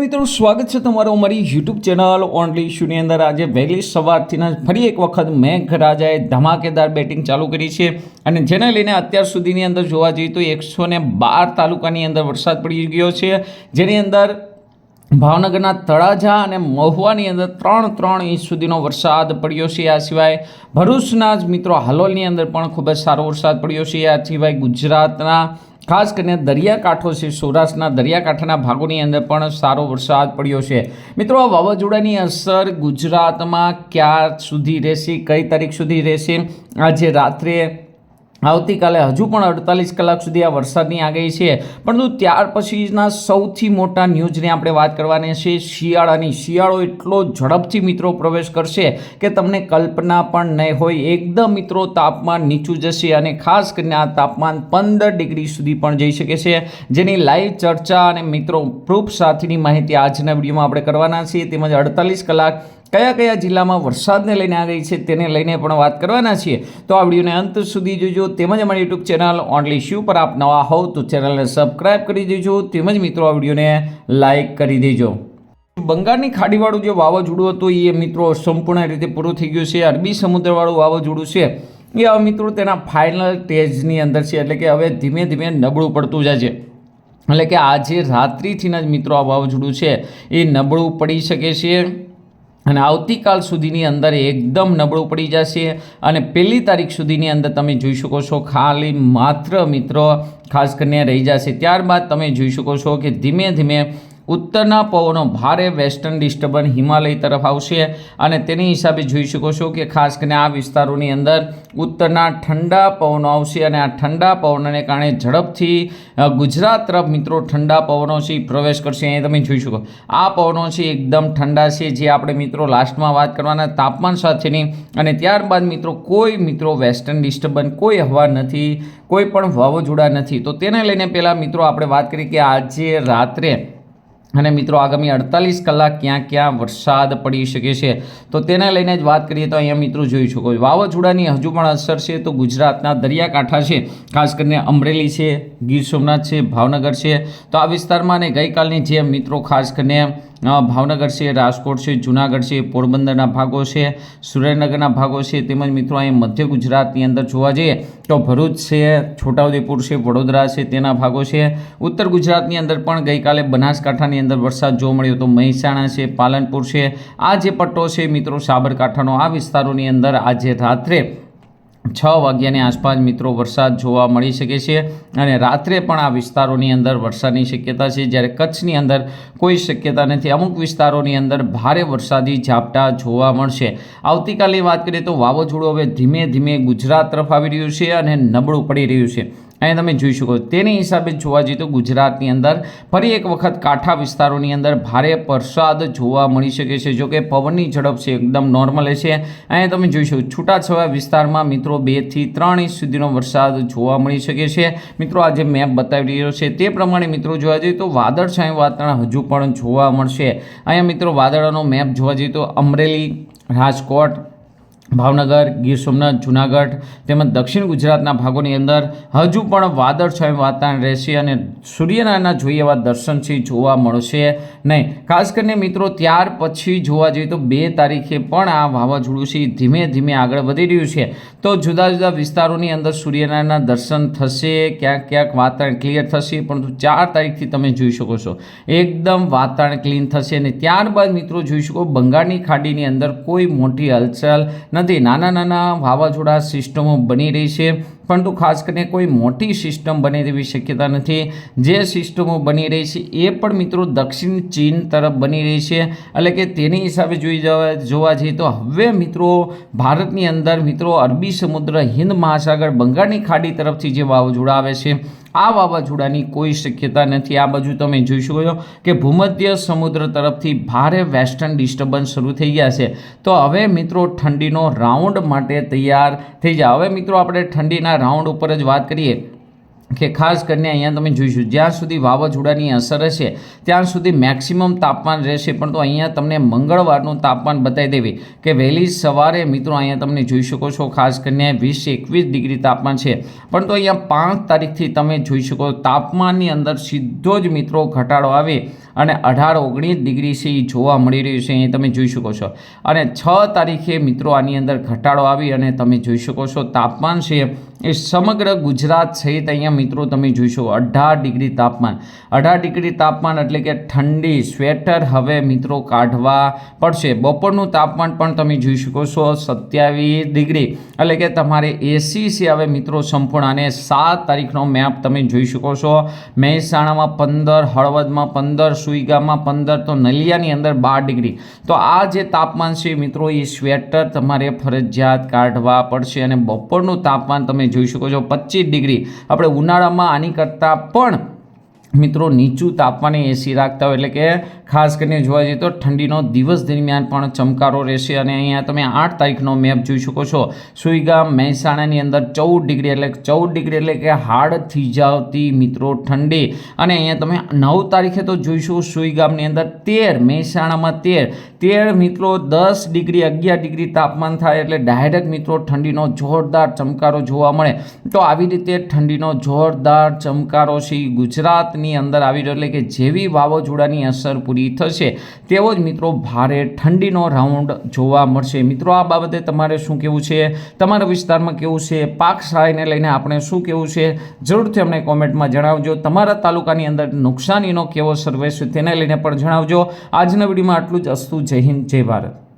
મિત્રો, સ્વાગત છે તમારું અમારી યુટ્યુબ ચેનલ ઓનલી ઇશ્યુની અંદર. આજે વહેલી સવારથી ફરી એક વખત મેઘરાજાએ ધમાકેદાર બેટિંગ ચાલુ કરી છે અને જેને લઈને અત્યાર સુધીની અંદર જોવા જઈએ તો એકસો ને બાર તાલુકાની અંદર વરસાદ પડી ગયો છે. જેની અંદર ભાવનગરના તળાજા અને મહુવાની અંદર ત્રણ ત્રણ ઇંચ સુધીનો વરસાદ પડ્યો છે. આ સિવાય ભરૂચના જ મિત્રો હાલોલની અંદર પણ ખૂબ જ સારો વરસાદ પડ્યો છે. આ સિવાય ગુજરાતના ખાસ કરીને દરિયાકાંઠો છે. સૌરાષ્ટ્રના દરિયાકાંઠાના ભાગોની અંદર પણ સારો વરસાદ પડ્યો છે. મિત્રો, આ વાવાઝોડાની અસર ગુજરાતમાં ક્યાં સુધી રહેશે, કઈ તારીખ સુધી રહેશે? આજે રાત્રે આવતીકાલે હજુ પણ અડતાલીસ કલાક સુધી આ વરસાદની આગાહી છે. પરંતુ ત્યાર પછીના સૌથી મોટા ન્યૂઝની આપણે વાત કરવાની છે શિયાળાની. શિયાળો એટલો ઝડપથી મિત્રો પ્રવેશ કરશે કે તમને કલ્પના પણ નહીં હોય. એકદમ મિત્રો તાપમાન નીચું જશે અને ખાસ કરીને આ તાપમાન પંદર ડિગ્રી સુધી પણ જઈ શકે છે. જેની લાઈવ ચર્ચા અને મિત્રો પ્રૂફ સાથેની માહિતી આજના વિડીયોમાં આપણે કરવાના છીએ. તેમજ અડતાલીસ કલાક કયા કયા જિલ્લામાં વરસાદને લઈને આ છે તેને લઈને પણ વાત કરવાના છીએ. તો આ વિડીયોને અંત સુધી જોજો. તેમજ અમારી યુટ્યુબ ચેનલ ઓનલી શ્યુ પર આપ નવા હોવ તો ચેનલને સબસ્ક્રાઇબ કરી દેજો. તેમજ મિત્રો, આ વિડીયોને લાઇક કરી દેજો. બંગાળની ખાડીવાળું જે વાવાઝોડું હતું, એ મિત્રો સંપૂર્ણ રીતે પૂરું થઈ ગયું છે. અરબી સમુદ્રવાળું વાવાઝોડું છે. એ હવે મિત્રો તેના ફાઇનલ સ્ટેજની અંદર છે. એટલે કે હવે ધીમે ધીમે નબળું પડતું જાય છે એટલે કે આજે રાત્રિથી જ મિત્રો આ વાવાઝોડું છે. એ નબળું પડી શકે છે. અને આવતીકાલ સુધીની અંદર એકદમ નબળું પડી જશે અને પહેલી તારીખ સુધીની અંદર તમે જોઈ શકો છો ખાલી માત્ર મિત્રો ખાસ કરીને રહી જશે. ત્યારબાદ તમે જોઈ શકો છો કે ધીમે ધીમે ઉત્તરના પવનો ભારે વેસ્ટર્ન ડિસ્ટર્બન્સ હિમાલય તરફ આવશે અને તેની હિસાબે જોઈ શકો છો કે ખાસ કરીને આ વિસ્તારોની અંદર ઉત્તરના ઠંડા પવનો આવશે અને આ ઠંડા પવનને કારણે ઝડપથી ગુજરાત તરફ મિત્રો ઠંડા પવનો છે પ્રવેશ કરશે. અહીં તમે જોઈ શકો, આ પવનો છે એકદમ ઠંડા છે. જે આપણે મિત્રો લાસ્ટમાં વાત કરવાના તાપમાન સાથેની અને ત્યારબાદ મિત્રો કોઈ મિત્રો વેસ્ટર્ન ડિસ્ટર્બન્સ કોઈ હવા નથી, કોઈ પણ વાવાઝોડા નથી. તો તેને લઈને પહેલાં મિત્રો આપણે વાત કરી કે આજે રાત્રે અને મિત્રો આગામી અડતાલીસ કલાક ક્યાં ક્યાં વરસાદ પડી શકે છે, તો તેને લઈને જ વાત કરીએ તો અહીંયા મિત્રો જોઈ શકો વાવાઝોડાની હજુ પણ અસર છે, તો ગુજરાતના દરિયાકાંઠા છે, ખાસ કરીને અમરેલી છે, ગીર સોમનાથ છે, ભાવનગર છે. તો આ વિસ્તારમાં અને ગઈકાલની જેમ મિત્રો ખાસ કરીને ભાવનગર છે, રાજકોટ છે, જુનાગઢ છે, પોરબંદરના ભાગો છે, સુરેન્દ્રનગરના ભાગો છે, તેમજ મિત્રો અહીં મધ્ય ગુજરાતની અંદર જોવા જઈએ તો ભરૂચ છે, છોટાઉદેપુર છે, વડોદરા છે, તેના ભાગો છે. ઉત્તર ગુજરાતની અંદર પણ ગઈકાલે બનાસકાંઠાની અંદર વરસાદ જોવા મળ્યો તો મહેસાણા છે, પાલનપુર છે. આ જે પટ્ટો છે મિત્રો સાબરકાંઠાનો, આ વિસ્તારોની અંદર આજે રાત્રે છ વાગ્યાની આસપાસ મિત્રો વરસાદ જોવા મળી શકે છે અને રાત્રે પણ આ વિસ્તારોની અંદર વરસાદની શક્યતા છે. જ્યારે કચ્છની અંદર કોઈ શક્યતા નથી, અમુક વિસ્તારોની અંદર ભારે વરસાદી ઝાપટા જોવા મળશે. આવતીકાલની વાત કરીએ તો વાવાઝોડું હવે ધીમે ધીમે ગુજરાત તરફ આવી રહ્યું છે અને નબળું પડી રહ્યું છે. અહીં તમે જોઈ શકો. તેની હિસાબે જોવા જઈએ તો ગુજરાતની અંદર ફરી એક વખત કાંઠા વિસ્તારોની અંદર ભારે વરસાદ જોવા મળી શકે છે જોકે પવનની ઝડપ છે એકદમ નોર્મલ છે અહીંયા તમે જોઈ શકો, છૂટાછવાયા વિસ્તારમાં મિત્રો બેથી ત્રણ ઇંચ સુધીનો વરસાદ જોવા મળી શકે છે મિત્રો, આજે મેપ બતાવી રહ્યો છે, તે પ્રમાણે મિત્રો જોવા જઈએ તો વાદળછાયું વાતાવરણ હજુ પણ જોવા મળશે અહીંયા મિત્રો વાદળોનો મેપ જોવા જઈએ તો અમરેલી, રાજકોટ ભાવનગર, ગીર સોમનાથ, જુનાગઢ તેમજ દક્ષિણ ગુજરાતના ભાગોની અંદર હજુ પણ વાદળછાયું વાતાવરણ રહેશે અને સૂર્યનારાયણના જોઈએ એવા દર્શન છે, જોવા મળશે નહીં. ખાસ કરીને મિત્રો, ત્યાર પછી જોવા જઈએ તો બે તારીખે પણ આ વાવાઝોડું છે, ધીમે ધીમે આગળ વધી રહ્યું છે. તો જુદા જુદા વિસ્તારોની અંદર સૂર્યનારાયણના દર્શન થશે, ક્યાંક ક્યાંક વાતાવરણ ક્લિયર થશે, પરંતુ ચાર તારીખથી તમે જોઈ શકો છો. એકદમ વાતાવરણ ક્લીન થશે અને ત્યારબાદ મિત્રો, જોઈ શકો, બંગાળની ખાડીની અંદર કોઈ મોટી હલચલ નથી. નાના નાના વાવાઝોડા સિસ્ટમો બની રહી છે, પરંતુ ખાસ કરીને કોઈ મોટી સિસ્ટમ બને તેવી શક્યતા નથી. જે સિસ્ટમો બની રહી છે, એ પણ મિત્રો દક્ષિણ ચીન તરફ બની રહી છે. એટલે કે તેની હિસાબે જોઈ જવા જઈએ તો હવે મિત્રો ભારતની અંદર મિત્રો અરબી સમુદ્ર હિન્દ મહાસાગર, બંગાળની ખાડી તરફથી જે વાવાઝોડા આવે છે આ વાવાઝોડાની કોઈ શક્યતા નથી. આ બાજુ તમે જોઈ શકો છો કે ભૂમધ્ય સમુદ્ર તરફથી ભારે વેસ્ટર્ન ડિસ્ટર્બન્સ શરૂ થઈ ગયા છે. તો હવે મિત્રો ઠંડીનો રાઉન્ડ માટે તૈયાર થઈ જાય હવે મિત્રો આપણે ઠંડીના રાઉન્ડ ઉપર જ વાત કરીએ. કે ખાસ કરીને અહીંયા તમે જોઈશું, જ્યાં સુધી વાવાઝોડાની અસર હશે, ત્યાં સુધી મેક્સિમમ તાપમાન રહેશે. પણ તો અહીંયા તમને મંગળવારનું તાપમાન બતાવી દેવી કે વહેલી સવારે મિત્રો અહીંયા તમને જોઈ શકો છો, ખાસ કરીને વીસ એકવીસ ડિગ્રી તાપમાન છે. પણ તો અહીંયા પાંચ તારીખથી તમે જોઈ શકો, તાપમાનની અંદર સીધો જ મિત્રો ઘટાડો આવે અને અઢાર ઓગણીસ ડિગ્રી છે એ જોવા મળી રહ્યું છે, અહીં તમે જોઈ શકો છો. અને છ તારીખે મિત્રો આની અંદર ઘટાડો આવી અને તમે જોઈ શકો છો, તાપમાન છે એ સમગ્ર ગુજરાત સહિત અહીંયા મિત્રો તમે જોઈ શકો, અઢાર ડિગ્રી તાપમાન. અઢાર ડિગ્રી તાપમાન એટલે કે ઠંડી સ્વેટર હવે મિત્રો કાઢવા પડશે. બપોરનું તાપમાન પણ તમે જોઈ શકો છો, સત્યાવીસ ડિગ્રી. એટલે કે તમારે એસી છે હવે મિત્રો સંપૂર્ણ અને સાત તારીખનો મેપ તમે જોઈ શકો છો. મહેસાણામાં પંદર, હળવદમાં પંદર સુઈગામાં પંદર તો નલિયાની અંદર બાર ડિગ્રી. તો આ જે તાપમાન છે મિત્રો, એ સ્વેટર તમારે ફરજિયાત કાઢવા પડશે અને બપોરનું તાપમાન તમે જોઈ શકો છો પચીસ ડિગ્રી. આપણે ઉનાળામાં આની કરતાં પણ મિત્રો નીચું તાપમાને એસી રાખતા હોય, એટલે કે ખાસ કરીને જોવા જઈએ તો ઠંડીનો દિવસ દરમિયાન પણ ચમકારો રહેશે અને અહીંયા તમે આઠ તારીખનો મેપ જોઈ શકો છો. સુઈગામ, મહેસાણાની અંદર ચૌદ ડિગ્રી એટલે ચૌદ ડિગ્રી એટલે કે હાડ થીજાવતી મિત્રો ઠંડી. અને અહીંયા તમે નવ તારીખે તો જોઈશું સુઈગામની અંદર તેર, મહેસાણામાં તેર. તેર મિત્રો દસ ડિગ્રી, અગિયાર ડિગ્રી તાપમાન થાય એટલે ડાયરેક્ટ મિત્રો ઠંડીનો જોરદાર ચમકારો જોવા મળે. તો આવી રીતે ઠંડીનો જોરદાર ચમકારો છે ગુજરાતની અંદર આવી રહ્યો એટલે કે જેવી વાવાઝોડાની અસર પૂરી થશે. તેવો જ મિત્રો ભારે ઠંડીનો રાઉન્ડ જોવા મળશે. મિત્રો, આ બાબતે તમારે શું કહેવું છે? તમારા વિસ્તારમાં કેવું છે? પાક સહાયને લઈને આપણે શું કહેવું છે? જરૂરથી અમને કોમેન્ટમાં જણાવજો. તમારા તાલુકાની અંદર નુકસાનીનો કેવો સર્વે છે, તેને લઈને પણ જણાવજો. આજના વિડીયોમાં આટલું જ. અસ્તુ, જય હિન્દ, જય ભારત.